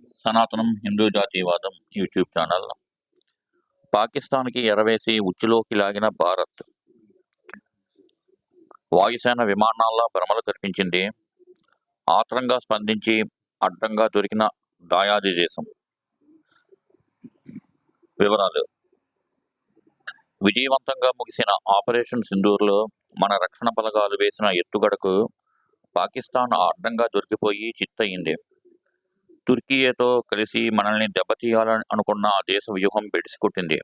సనాతనం హిందూ జాతీయవాదం YouTube channel. పాకిస్తాన్కి ఎరవేసి ఉచ్చులోకి లాగిన భారత్. వాయుసేన విమానాల్లో భ్రమలు కనిపించింది. ఆత్రంగా స్పందించి అడ్డంగా దొరికిన దాయాది దేశం. వివరాలు. విజయవంతంగా ముగిసిన ఆపరేషన్ సింధూర్లో మన రక్షణ బలగాలు వేసిన ఎత్తుగడకు పాకిస్తాన్ అడ్డంగా దొరికిపోయి చిత్తయింది. తుర్కీయేతో కలిసి మనల్ని దెబ్బతీయాలని అనుకున్న ఆ దేశ వ్యూహం బెడిసికొట్టింది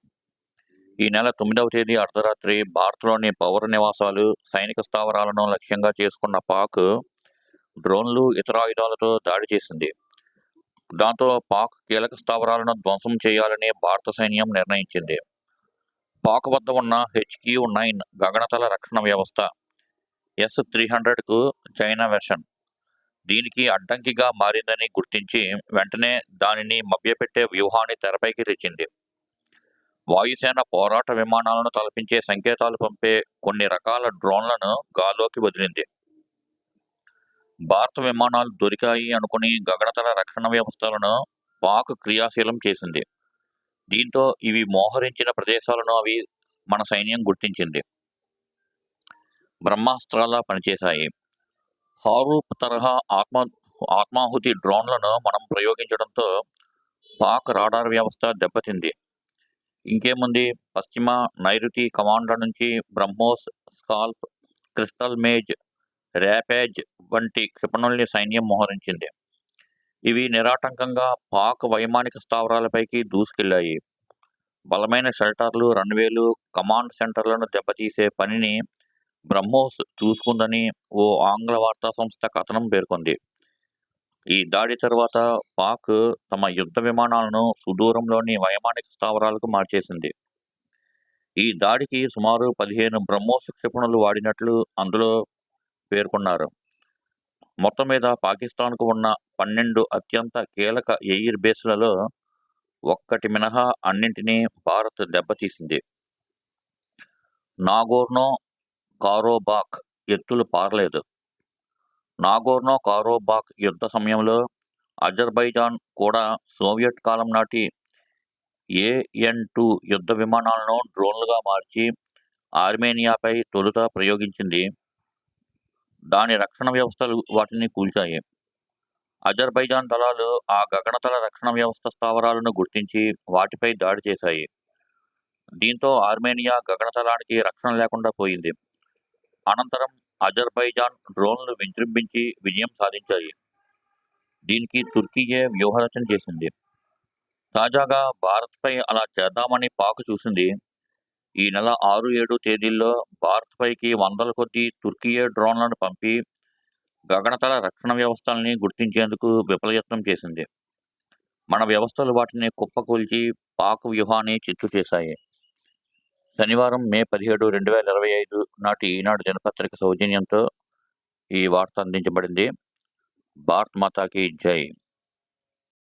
ఈ నెల తొమ్మిదవ తేదీ అర్ధరాత్రి భారత్లోని పౌర నివాసాలు సైనిక స్థావరాలను లక్ష్యంగా చేసుకున్న పాక్ డ్రోన్లు ఇతర ఆయుధాలతో దాడి చేసింది. దాంతో పాక్ కీలక స్థావరాలను ధ్వంసం చేయాలని భారత సైన్యం నిర్ణయించింది. పాక్ వద్ద ఉన్న హెచ్క్యూ నైన్ గగనతల రక్షణ వ్యవస్థ ఎస్ త్రీ హండ్రెడ్కు చైనా వెర్షన్ దీనికి అడ్డంకిగా మారిందని గుర్తించి వెంటనే దానిని మభ్యపెట్టే వ్యూహాన్ని తెరపైకి తెచ్చింది. వాయుసేన పోరాట విమానాలను తలపించే సంకేతాలు పంపే కొన్ని రకాల డ్రోన్లను గాల్లోకి వదిలింది. భారత విమానాలు దొరికాయి అనుకుని గగనతల రక్షణ వ్యవస్థలను పాక్ క్రియాశీలం చేసింది. దీంతో ఇవి మోహరించిన ప్రదేశాలను అవి మన సైన్యం గుర్తించింది. బ్రహ్మాస్త్రాలా పనిచేశాయి. హారూప్ తరహా ఆత్మ ఆత్మాహుతి డ్రోన్లను మనం ప్రయోగించడంతో పాక్ రాడార్ వ్యవస్థ దెబ్బతింది. ఇంకేముంది? పశ్చిమ నైరుతి కమాండర్ నుంచి BrahMos Scalp crystal maze rampage వంటి క్షిపణుల్ని సైన్యం మోహరించింది. ఇవి నిరాటంకంగా పాక్ వైమానిక స్థావరాలపైకి దూసుకెళ్ళాయి బలమైన షెల్టర్లు రన్వేలు కమాండ్ సెంటర్లను దెబ్బతీసే పనిని బ్రహ్మోస్ చూసుకుందని ఓ ఆంగ్ల వార్తా సంస్థ కథనం పేర్కొంది. ఈ దాడి తర్వాత పాక్ తమ యుద్ధ విమానాలను సుదూరంలోని వైమానిక స్థావరాలకు మార్చేసింది. ఈ దాడికి సుమారు పదిహేను బ్రహ్మోస్ క్షిపణులు వాడినట్లు అందులో పేర్కొన్నారు. మొత్తం మీద పాకిస్తాన్కు ఉన్న పన్నెండు అత్యంత కీలక ఎయిర్ బేస్లలో ఒక్కటి మినహా అన్నింటినీ భారత్ దెబ్బతీసింది. నాగోర్నో కారోబాక్ ఎత్తులు పారలేదు. నాగోర్నో కారోబాక్ యుద్ధ సమయంలో అజర్బైజాన్ కూడా సోవియట్ కాలం నాటి ఏఎన్ టూ యుద్ధ విమానాలను డ్రోన్లుగా మార్చి ఆర్మేనియాపై తొలుత ప్రయోగించింది. దాని రక్షణ వ్యవస్థలు వాటిని కూల్చాయి. అజర్బైజాన్ దళాలు ఆ గగనతల రక్షణ వ్యవస్థ స్థావరాలను గుర్తించి వాటిపై దాడి చేశాయి. దీంతో ఆర్మేనియా గగనతలానికి రక్షణ లేకుండా పోయింది. అనంతరం అజర్బైజాన్ డ్రోన్లు విజృంభించి విజయం సాధించాయి. దీనికి తుర్కీయే వ్యూహరచన చేసింది. తాజాగా భారత్పై అలా చేద్దామని పాకు చూసింది. ఈ నెల ఆరు ఏడు తేదీల్లో భారత్పైకి వందల కొద్ది తుర్కీయే డ్రోన్లను పంపి గగనతల రక్షణ వ్యవస్థల్ని గుర్తించేందుకు విఫలయత్నం చేసింది. మన వ్యవస్థలు వాటిని కుప్పకూల్చి పాక్ వ్యూహాన్ని చిత్తు చేశాయి. శనివారం మే పదిహేడు రెండు వేల ఇరవై ఐదు నాటి ఈనాడు దినపత్రిక సౌజన్యంతో ఈ వార్త అందించబడింది. భారత్ మాతాకి జై.